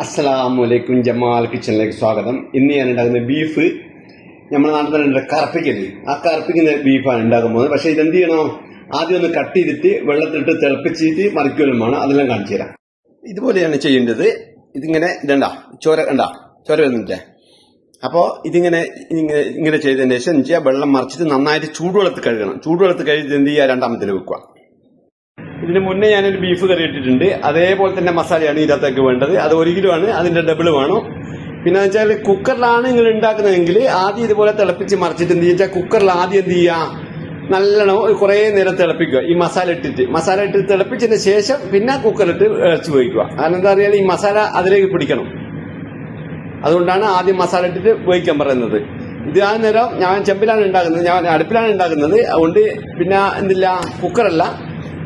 അസ്സലാമലൈക്കും ജമാൽ കിച്ചണിലേക്ക് സ്വാഗതം. ഇന്ന് ഞാൻ ഉണ്ടാക്കുന്ന ബീഫ് നമ്മുടെ തന്നെ കറപ്പിക്കൽ ആ കറപ്പിക്കുന്ന ബീഫാണ് ഉണ്ടാക്കുന്നത് പക്ഷെ ഇതെന്ത് ചെയ്യണം? ആദ്യം ഒന്ന് കട്ട് ചെയ്തിട്ട് വെള്ളത്തിലിട്ട് തിളപ്പിച്ചിട്ട് മറിക്കലുമാണ് അതെല്ലാം കാണിച്ചു തരാം. ഇതുപോലെയാണ് ചെയ്യേണ്ടത് ഇതിങ്ങനെ ഇതണ്ട ചോര കണ്ട ചോര വരുന്നില്ലേ? അപ്പോൾ ഇതിങ്ങനെ ഇങ്ങനെ ചെയ്തതിന് ശേഷം ചെയ്യുക വെള്ളം മറിച്ചിട്ട് നന്നായിട്ട് ചൂടുവെള്ളത്ത് കഴുകണം. ചൂടുവെള്ളത്ത് കഴുകി എന്ത് ചെയ്യുക രണ്ടാമത്തിൽ വെക്കുക. ഇതിന് മുന്നേ ഞാനൊരു ബീഫ് കറി ഇട്ടിട്ടുണ്ട്. അതേപോലെ തന്നെ മസാലയാണ് ഇതിനകത്തേക്ക് വേണ്ടത്. അത് ഒരു കിലോ ആണ് അതിന്റെ ഡബിൾ വേണം. പിന്നെ വെച്ചാൽ കുക്കറിലാണ് നിങ്ങൾ ഉണ്ടാക്കുന്നതെങ്കിൽ ആദ്യം ഇതുപോലെ തിളപ്പിച്ച് മറിച്ചിട്ട് എന്ത് ചെയ്യാ കുക്കറിൽ ആദ്യം എന്ത് ചെയ്യുക? നല്ലോണം കുറെ കുറേ നേരം തിളപ്പിക്കുക. ഈ മസാല ഇട്ടിട്ട്. മസാല ഇട്ട് തിളപ്പിച്ചതിന് ശേഷം പിന്നെ കുക്കറിട്ട് ഇറച്ചി വയ്ക്കുക കാരണം എന്താ പറയുക ഈ മസാല അതിലേക്ക് പിടിക്കണം. അതുകൊണ്ടാണ് ആദ്യം മസാല ഇട്ടിട്ട് ഉപയോഗിക്കാൻ പറയുന്നത്. ഇത് ആ നേരം ഞാൻ ചെമ്പിലാണ് ഉണ്ടാക്കുന്നത്. ഞാൻ അടുപ്പിലാണ് ഉണ്ടാക്കുന്നത്. അതുകൊണ്ട് പിന്നെ എന്തില്ല? കുക്കറല്ല.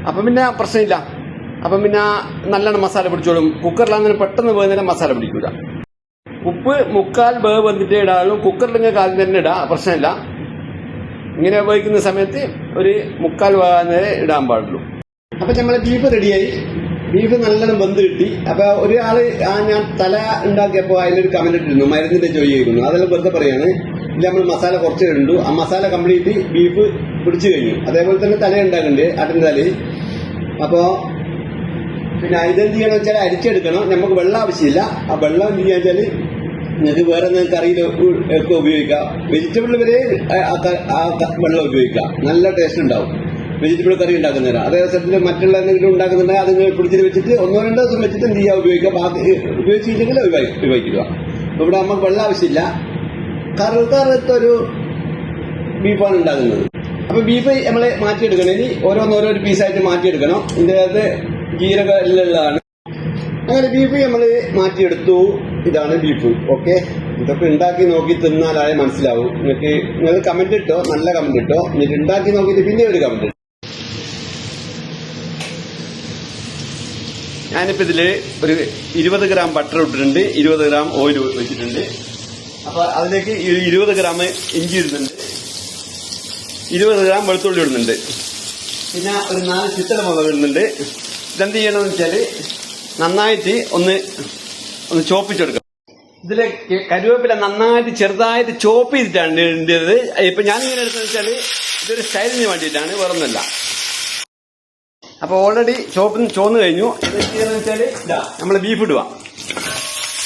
അപ്പം പിന്നെ പ്രശ്നമില്ല. അപ്പം പിന്നെ നല്ലോണം മസാല പിടിച്ചോളും. കുക്കറിലാണെങ്കിൽ പെട്ടെന്ന് നേരം മസാല പിടിക്കൂല. ഉപ്പ് മുക്കാൽ വേവ് വന്നിട്ടേ ഇടാവുള്ളൂ കുക്കറിൽ നിങ്ങൾക്ക് ആദ്യം തന്നെ ഇടാം പ്രശ്നമില്ല. ഇങ്ങനെ ഉപയോഗിക്കുന്ന സമയത്ത് ഒരു മുക്കാൽ വേകാന്നേരെ ഇടാൻ പാടുള്ളൂ. അപ്പൊ നമ്മളെ ബീഫ് റെഡിയായി ബീഫ് നല്ലോണം വെന്ത് കിട്ടി. അപ്പൊ ഒരാൾ ഞാൻ തല ഉണ്ടാക്കിയപ്പോ അതിലൊരു കമന്റ് ഇട്ടിരുന്നു. മരുന്നിന്റെ ജോലി ചെയ്യുന്നു അതെല്ലാം വെറുതെ പറയാണ്. ഇത് നമ്മൾ മസാല കുറച്ച് ഇടണ്ടു ആ മസാല കംപ്ലീറ്റ് ബീഫ് പിടിച്ചു കഴിഞ്ഞു. അതേപോലെ തന്നെ തല ഉണ്ടാക്കുന്നുണ്ട് ആട്ടിന്റെ തലയിൽ അപ്പോ പിന്നെ ഇതെന്ത് ചെയ്യണം വെച്ചാൽ അരിച്ചെടുക്കണം. നമുക്ക് വെള്ളം ആവശ്യമില്ല. ആ വെള്ളം എന്ത് ചെയ്യാന്ന് വെച്ചാൽ നിങ്ങൾക്ക് വേറെ എന്തെങ്കിലും കറിയിൽ ഒക്കെ ഉപയോഗിക്കാം. വെജിറ്റബിൾ വരെ ആ- വെള്ളം ഉപയോഗിക്കാം. നല്ല ടേസ്റ്റ് ഉണ്ടാവും. വെജിറ്റബിൾ കറി ഉണ്ടാക്കുന്നതിന്. അതേ സ്ഥലത്തിൽ മറ്റുള്ള എന്തെങ്കിലും ഉണ്ടാക്കുന്നുണ്ടെങ്കിൽ അത് പിടിച്ചിട്ട് വെച്ചിട്ട് ഒന്നോ രണ്ടോ ദിവസം വെച്ചിട്ട് എന്ത് ചെയ്യാം ഉപയോഗിക്കാം ബാക്കി ഉപയോഗിച്ചില്ലെങ്കിൽ ഉപയോഗിക്കുക. ഇവിടെ നമുക്ക് വെള്ളം ആവശ്യമില്ല. കറുകറുത്തൊരു ബീഫാണ് ഉണ്ടാകുന്നത് അപ്പൊ ബീഫ് നമ്മൾ മാറ്റിയെടുക്കണം. ഇനി ഓരോന്നോരോ പീസായിട്ട് മാറ്റിയെടുക്കണം. ഇതിന്റെ അകത്ത് ജീരക ഉള്ളതാണ്. അങ്ങനെ ബീഫ് നമ്മൾ മാറ്റിയെടുത്തു. ഇതാണ് ബീഫ്. ഓക്കെ? ഇതൊക്കെ ഉണ്ടാക്കി നോക്കി തിന്നാലായ മനസ്സിലാവും. നിങ്ങൾക്ക് നിങ്ങൾ കമന്റ് ഇട്ടോ? നല്ല കമന്റ് ഇട്ടോ? എന്നിട്ട് ഉണ്ടാക്കി നോക്കിയിട്ട് പിന്നെ ഒരു കമന്റ് ഞാനിപ്പോ ഇതിൽ ഒരു ഇരുപത് ഗ്രാം ബട്ടർ ഇട്ടിട്ടുണ്ട്. ഇരുപത് ഗ്രാം ഓയിൽ വെച്ചിട്ടുണ്ട്. അപ്പൊ അതിലേക്ക് ഇരുപത് ഗ്രാം ഇഞ്ചി ഇടുന്നുണ്ട്. ഇരുപത് ഗ്രാം വെളുത്തുള്ളി ഇടുന്നുണ്ട്. പിന്നെ ഒരു നാല് ചിത്തല മുളക് ഇടുന്നുണ്ട്. ഇതെന്ത് ചെയ്യണമെന്ന് വെച്ചാൽ നന്നായിട്ട് ഒന്ന് ഒന്ന് ചോപ്പിച്ചെടുക്കാം ഇതിലെ കരുവേപ്പില നന്നായിട്ട് ചെറുതായിട്ട് ചോപ്പ് ചെയ്തിട്ടാണ് ഇടേണ്ടത്. ഇപ്പൊ ഞാനിങ്ങനെ എടുത്തതെന്ന് വെച്ചാൽ ഇതൊരു സ്റ്റൈലിന് വേണ്ടിയിട്ടാണ് വേറൊന്നുമല്ല. അപ്പൊ ഓൾറെഡി ചോപ്പ് ചോന്ന് കഴിഞ്ഞു. ചെയ്യുന്നത് വെച്ചാൽ ഇതാ നമ്മൾ ബീഫ് ഇടുക.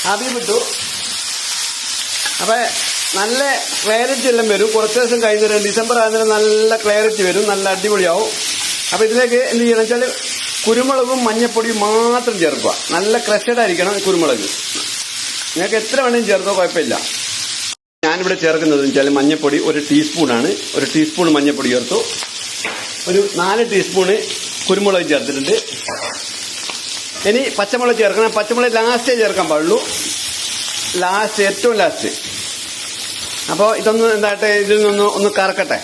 ആ ബീഫ് ഇട്ടു. അപ്പൊ നല്ല ക്ലാരിറ്റി എല്ലാം വരും. കുറച്ച് ദിവസം കഴിഞ്ഞിട്ട് ഡിസംബർ ആകുന്നതിന് നല്ല ക്ലാരിറ്റി വരും. നല്ല അടിപൊളിയാവും. അപ്പൊ ഇതിലേക്ക് എന്ത് ചെയ്യണം വെച്ചാൽ കുരുമുളകും മഞ്ഞപ്പൊടിയും മാത്രം ചേർക്കുക. നല്ല ക്രഷഡ് ആയിരിക്കണം കുരുമുളക്. നിങ്ങൾക്ക് എത്ര വേണമെങ്കിലും ചേർത്തോ കുഴപ്പമില്ല. ഞാനിവിടെ ചേർക്കുന്നത് വെച്ചാൽ മഞ്ഞപ്പൊടി ഒരു ടീസ്പൂണാണ് ഒരു ടീസ്പൂൺ മഞ്ഞപ്പൊടി ചേർത്തു. ഒരു നാല് ടീസ്പൂണ് കുരുമുളക് ചേർത്തിട്ടുണ്ട്. ഇനി പച്ചമുളക് ചേർക്കണം. പച്ചമുളക് ലാസ്റ്റേ ചേർക്കാൻ പാടുള്ളൂ. ലാസ്റ്റ് ഏറ്റവും ലാസ്റ്റ് അപ്പോൾ ഇതൊന്ന് എന്താട്ടെ ഇതിൽ നിന്ന് ഒന്ന് കറക്കട്ടെ.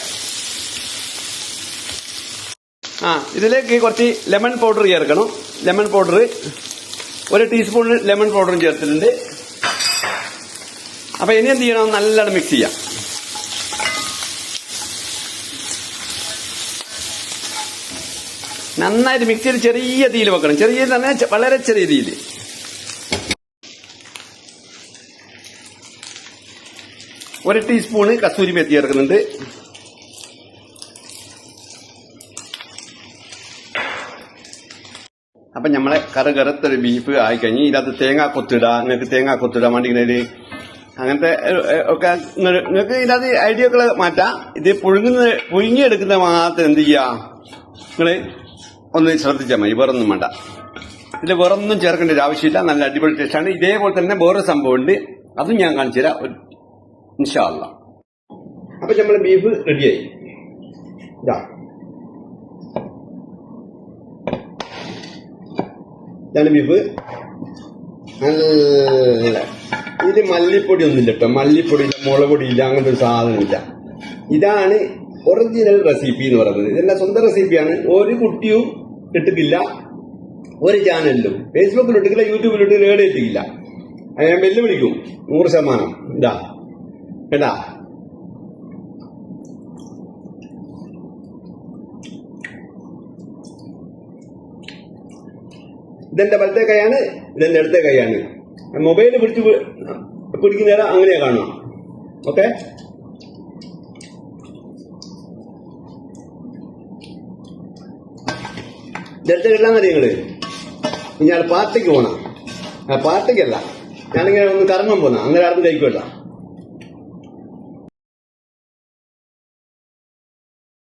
ആ ഇതിലേക്ക് കുറച്ച് ലെമൺ പൗഡർ ചേർക്കണം. ലെമൺ പൗഡർ ഒരു ടീസ്പൂൺ ലെമൺ പൗഡറും ചേർത്തിട്ടുണ്ട്. അപ്പൊ ഇനി എന്ത് ചെയ്യണം? നല്ലോണം മിക്സ് ചെയ്യാം. നന്നായിട്ട് മിക്സ് ചെയ്ത് ചെറിയ തീയിൽ വെക്കണം. ചെറിയ തന്നെ വളരെ ചെറിയ തീയിൽ. ഒരു ടീസ്പൂണ് കസൂരി മെത്തി ചേർക്കുന്നുണ്ട്. അപ്പൊ നമ്മളെ കറ കറുത്തൊരു ബീഫ് ആയിക്കഴിഞ്ഞ് ഇതിനകത്ത് തേങ്ങാ കൊത്തിടുക നിങ്ങൾക്ക് തേങ്ങാ കൊത്തിടാൻ വേണ്ടി ഇങ്ങനെ അങ്ങനത്തെ ഒക്കെ നിങ്ങൾക്ക് ഇതിനകത്ത് ഐഡിയ ഒക്കെ മാറ്റാം. ഇത് പുഴുങ്ങുന്ന പുഴുങ്ങിയെടുക്കുന്ന മാത്രം എന്ത് ചെയ്യാ? നിങ്ങൾ ഒന്ന് ശ്രദ്ധിച്ചാൽ മതി വേറൊന്നും വേണ്ട. ഇതിൽ വേറൊന്നും ചേർക്കേണ്ട ഒരു ആവശ്യമില്ല. നല്ല അടിപൊളി ടേസ്റ്റാണ് ഇതേപോലെ തന്നെ വേറെ സംഭവമുണ്ട്. അതും ഞാൻ കാണിച്ചു തരാം ഒരു- ഇൻഷാ അല്ലാ അപ്പൊ നമ്മൾ ബീഫ് റെഡിയായി ഇതാ. ഇതാണ് ബീഫ് നല്ല ഇതിൽ മല്ലിപ്പൊടി ഒന്നുമില്ല കേട്ടോ മല്ലിപ്പൊടി ഇല്ല മുളക് പൊടി ഇല്ല അങ്ങനത്തെ ഒരു സാധനമില്ല. ഇതാണ് ഒറിജിനൽ റെസിപ്പി എന്ന് പറയുന്നത്. ഇതെല്ലാം സ്വന്തം റെസിപ്പിയാണ് ഒരു കുട്ടിയും ഇട്ടിട്ടില്ല. ഒരു ചാനലിലും ഫേസ്ബുക്കിൽ ഇട്ടിട്ടില്ല യൂട്യൂബിൽ ഇട്ടില്ല ഏടെ ഇട്ടിട്ടില്ല. ഞാൻ വെല്ലുവിളിക്കും. നൂറ് ശതമാനം. ഇതാ. കേട്ടാ ഇതെന്റെ വലത്തെ കൈയാണ് ഇതെന്റെ ഇടത്തെ കൈയാണ്. മൊബൈൽ പിടിച്ച് പിടിക്കുന്ന നേരം അങ്ങനെയാ കാണുക. ഓക്കെ ഇതെടുത്ത് കിട്ടാൻ മതി നിങ്ങൾ. ഇനി പാർട്ടിക്ക് പോണം. പാർട്ടിക്കല്ല. ഞാനിങ്ങനെ ഒന്ന് കറങ്ങാൻ പോന്ന. അങ്ങനെ ആർക്കും കഴിക്കുമല്ലോ